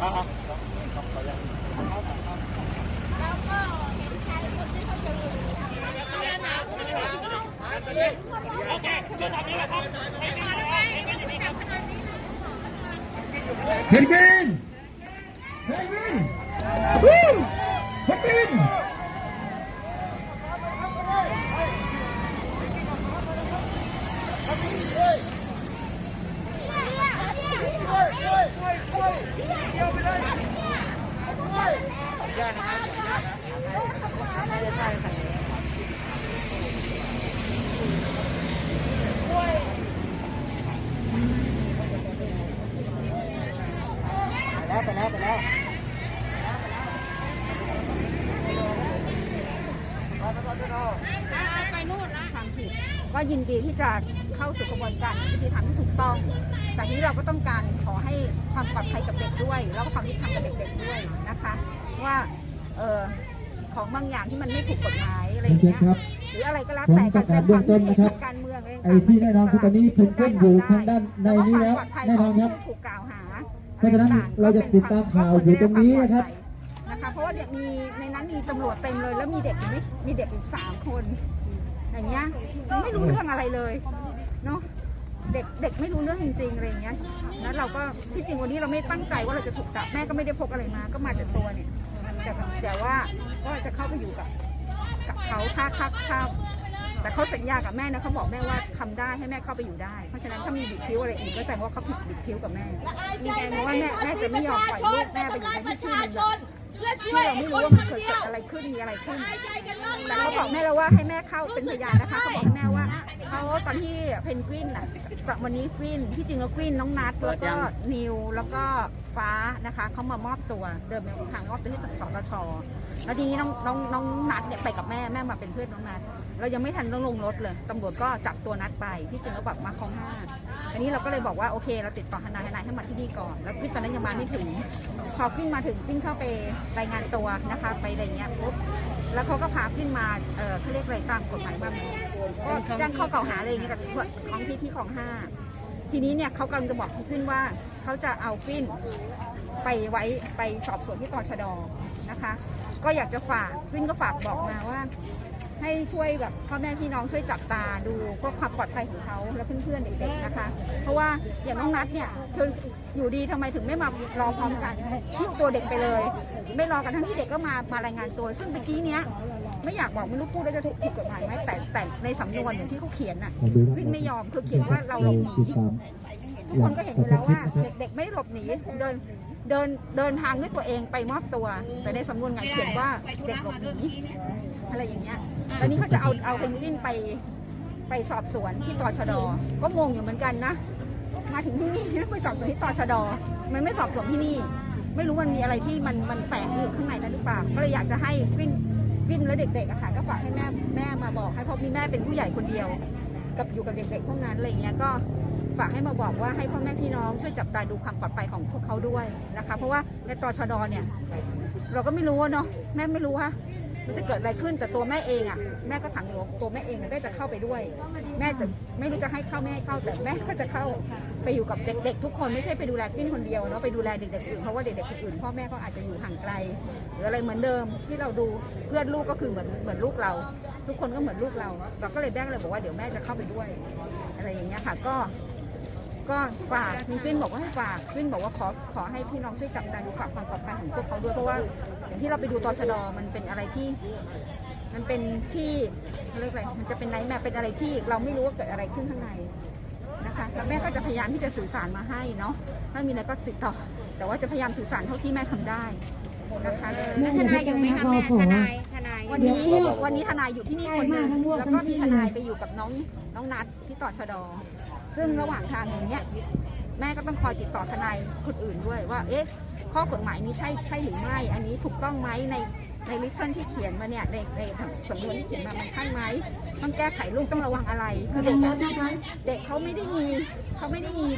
à, à. Penguin! Penguin! ไปนู่นนะทำผิดก็ยินดีที่จะเข้าสู่กระบวนการยุติธรรมที่ถูกต้อง แต่ทีนี้เราก็ต้องการขอให้ความปลอดภัยกับเด็กด้วย แล้วก็ความยุติธรรมกับเด็กๆด้วยนะคะว่าเออของบางอย่างที่มันไม่ถูกกฎหมายอะไรอย่างเงี้ยครับหรืออะไรก็แล้วผมแต่ประกาศเบื้องต้นนะครับการเมืองะรต่างๆไอ้ที่แน่นอนคือตอนนี้เพนกวินอยู่ทางด้านในนี้แล้วก็ความปลอดภัยแน่นอนครับขงผู้ถูกกล่าวหาเพราะฉะนั้นเราจะติดตามข่าวอยู่ตรงนี้นะครับ นะคะ เพราะว่าเด็กมีในนั้นมีตำรวจเต็มเลย แล้วมีเด็กอยู่ไม่มีเด็กอีกสามคน อย่างเงี้ยไม่รู้เรื่องอะไรเลยเนาะเด็กเด็กไม่รู้เรื่องจริงๆอะไรอย่างเงี้ยแล้วเราก็ที่จริงวันนี้เราไม่ตั้งใจว่าเราจะถูกจับแม่ก็ไม่ได้พกอะไรมา ก็มาแต่ตัวเนี่ยแต่แต่ว่าก็จะเข้าไปอยู่กับกับเขาถ้าถ้าถ้าแต่เขาสัญญากับแม่นะเขาบอกแม่ว่าทำได้ให้แม่เข้าไปอยู่ได้ เพราะฉะนั้นถ้ามีบิดคิ้วอะไรอีกก็แสดงว่าเขาผิดบิดคิ้วกับแม่มีแกเพราะว่าแม่แม่จะไม่ยอมปล่อยลูกแม่ไปอยู่ในที่ที่มันแบบ เพื่อที่ช่วยเราไอ้ไม่ครู้นว่าคมันนเกิดเดียวอะไรขึ้นมีอะไรขึ้น หายใจกันล่องแต่เขาบอกแม่เราว่าให้แม่เข้าเป็นพยานนะคะเขาบอกให้แม่ว่าเขาตอนที่เพนกวินน่ะวันนี้กวินที่จริงแล้วกวินน้องนัทแล้วก็นิวแล้วก็ฟ้านะคะเขามามอบตัวเดินไปทางมอบตัวที่สตชแล้วทีนี้น้องน้องน้องนัทเนี่ยไปกับแม่แม่มาเป็นเพื่อนน้องนัทเรายังไม่ทันต้องลงรถเลยตำรวจก็จับตัวนัทไปที่จริงแล้วแบบมาคลองห้าอั นนี้เราก็เลยบอกว่าโอเคเราติดต่อทนายทนายให้มาที่นี่ก่อน แล้วกวินตอนนั้นยังมาไม่ถึง พอขึ้นมาถึงขึ้นเข้าไปรายงานตัวนะคะไปอะไรเงี้ยปุ๊บแล้วเขาก็พาขึ้นมาเออเขาเรียกอะไรตามกฎหมายบ้างก็แจ้งข้อกล่าวหาอะไรอย่างเงี้ยกับท้องที่ที่ของห้าทีนี้เนี่ยเขากำลังจะบอกขึ้นว่าเขาจะเอาขึ้นไปไว้ไปสอบสวนที่ตชดนะคะ ก็อยากจะฝากขึ้นก็ฝากบอกมาว่า ให้ช่วยแบบพ่อแม่พี่น้องช่วยจับตาดูเพื่อความปลอดภัยของเขาและเพื่อนๆเด็กๆนะคะ เพราะว่าอย่างน้องนัทเนี่ยคืออยู่ดีทำไมถึงไม่มารอพร้อมกันหิ้วตัวเด็กไปเลย ไม่รอกันทั้งที่เด็กก็มามารายงานตัว ซึ่งเมื่อกี้เนี้ยไม่อยากบอกไม่รู้พูดแล้วจะถูกผิดกฎหมายไหมแต่แต่ในสำนวนอย่างที่เขาเขียนน่ะวินไม่ยอมคือเขียนว่าเราหลบหนีติดตาม ทุกคนก็เห็นอยู่แล้วว่าเด็กๆไม่ได้หลบหนีเดินเดินเดินทางด้วยตัวเองไปมอบตัว แต่ในสำนวนงานเขียนว่าเด็กหลบหนีอะไรอย่างเงี้ยตอนนี้เขาจะเอาเอาเพนกวินไปไปสอบสวนที่ตชดก็งงอยู่เหมือนกันนะมาถึงที่นี่แล้วไปสอบสวนที่ตชดมันไม่สอบสวนที่นี่ ไม่รู้มันมีอะไรที่มันมันแฝงอยู่ข้างในนั้นหรือเปล่าก็เลยอยากจะให้วินวินและเด็กๆอะค่ะก็ฝากให้แม่แม่มาบอกให้เพราะมีแม่เป็นผู้ใหญ่คนเดียว กับอยู่กับเด็กๆพวกนั้นอะไรอย่างเงี้ยก็ ฝากให้มาบอกว่าให้พ่อแม่พี่น้องช่วยจับตาดูความปลอดภัยของพวกเขาด้วยนะคะ เพราะว่าในตอชดเนี่ย เราก็ไม่รู้เนาะแม่ไม่รู้ว่ามันจะเกิดอะไรขึ้นแต่ตัวแม่เองอะแม่ก็ถังหลวงตัวแม่เองแม่จะเข้าไปด้วย แม่จะไม่รู้จะให้เข้าไม่ให้เข้าแต่แม่ก็จะเข้าไปอยู่กับเด็กๆทุกคนไม่ใช่ไปดูแลกิ้นคนเดียวเนาะไปดูแลเด็กๆอื่นเพราะว่าเด็กๆอื่นพ่อแม่ก็อาจจะอยู่ห่างไกลหรืออะไรเหมือนเดิมที่เราดูเพื่อนลูกก็คือเหมือนเหมือนลูกเรา ทุกคนก็เหมือนลูกเรา เราก็เลยแบ่งเลยบอกว่าเดี๋ยวแม่จะเข้าไปด้วย อะไรอย่างเงี้ยค่ะก็ ก็ฝากมีกวินบอกว่าให้ฝากกวินบอกว่าขอขอให้พี่น้องช่วยจับตาดูฝากความปลอดภัยของพวกเขาด้วยเพราะว่าอย่างที่เราไปดูตชดมันเป็นอะไรที่ มันเป็นที่เขาเรียกอะไรมันจะเป็นไนท์แมปเป็นอะไรที่เราไม่รู้ว่าเกิดอะไรขึ้นข้างในนะคะแล้วแม่ก็จะพยายามที่จะสื่อสารมาให้เนาะถ้ามีอะไรก็ติดต่อ แต่ว่าจะพยายามสื่อสารเท่าที่แม่ทำได้นะคะทนายอยู่ไหมคะแม่ทนายทนายวันนี้วันนี้ทนายอยู่ที่นี่คนหนึงแล้วก็มีทนายไปอยู่กับน้องน้องนัทที่ต่อชด ซึ่งระหว่างทางอย่างเนี้ยแม่ก็ต้องคอยติดต่อทนายคนอื่นด้วยว่าเอ๊ะข้อกฎหมายนี้ใช่ใช่หรือไม่ อันนี้ถูกต้องไหมในในลิสต์ที่เขียนมาเนี่ยในในสำนวนที่เขียนมามันใช่ไหมต้องแก้ไขลูกต้องระวังอะไรคือเด็กเด็กเขาไม่ได้มีเขาไม่ได้มี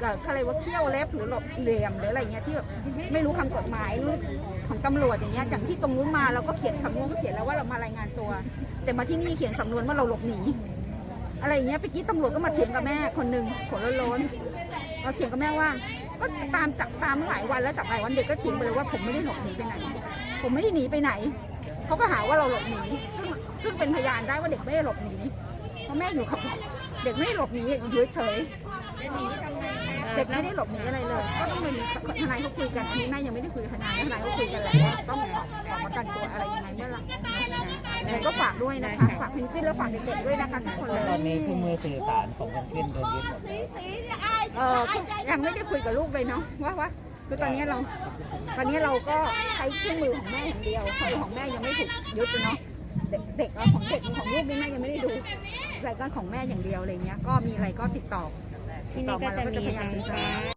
เกิดอะไรว่าเขี้ยวเล็บหรือหลบเหลี่ยมหรืออะไรเงี้ยที่แบบไม่รู้คำกฎหมายรู้ของตำรวจอย่างเงี้ยอย่างที่ตรงนู้นมาเราก็เขียนสำนวนก็เขียนแล้วว่าเรามารายงานตัว แต่มาที่นี่เขียนสำนวนว่าเราหลบหนี อะไรอย่างเงี้ยเมื่อกี้ตำรวจก็มาเถียงกับแม่คนหนึ่งขนล้นๆมาเถียงกับแม่ว่า ก็ตามจับตามมาหลายวันแล้วจับหลายวันเด็กก็เถียงไปเลยว่าผมไม่ได้หลบหนีไปไหน ผมไม่ได้หนีไปไหนเขาก็หาว่าเราหลบหนีซึ่งซึ่งเป็นพยานได้ว่าเด็กไม่ได้หลบหนีเพราะแม่อยู่กับเด็กไม่ได้หลบหนีอยู่เฉยเด็กไม่ได้หลบหนีอะไรเลย ก็ต้องเป็นทนายเขาคุยกันอันนี้แม่ยังไม่ได้คุยกับทนายทนายเขาคุยกันแหละว่าต้องขอขอประกันตัวอะไร แต่ก็ฝากด้วยนะคะฝากเพนกวินแล้วฝากเด็กๆด้วยนะคะทุกคนเลยตอนนี้เครื่องมือสื่อสารของเพนกวินโดนยึดหมดเลยเออยังไม่ได้คุยกับลูกเลยเนาะว่าว่าคือตอนนี้เรา ตอนนี้เราก็ใช้เครื่องมือของแม่อย่างเดียวของของแม่ยังไม่ถูกยึดเลยเนาะเด็กเด็กเอาของเด็กของลูกนี่แม่ยังไม่ได้ดูรายการของแม่อย่างเดียวอะไรเงี้ยก็มีอะไรก็ติดต่อติดต่อมาเราก็จะพยายามติดต่อ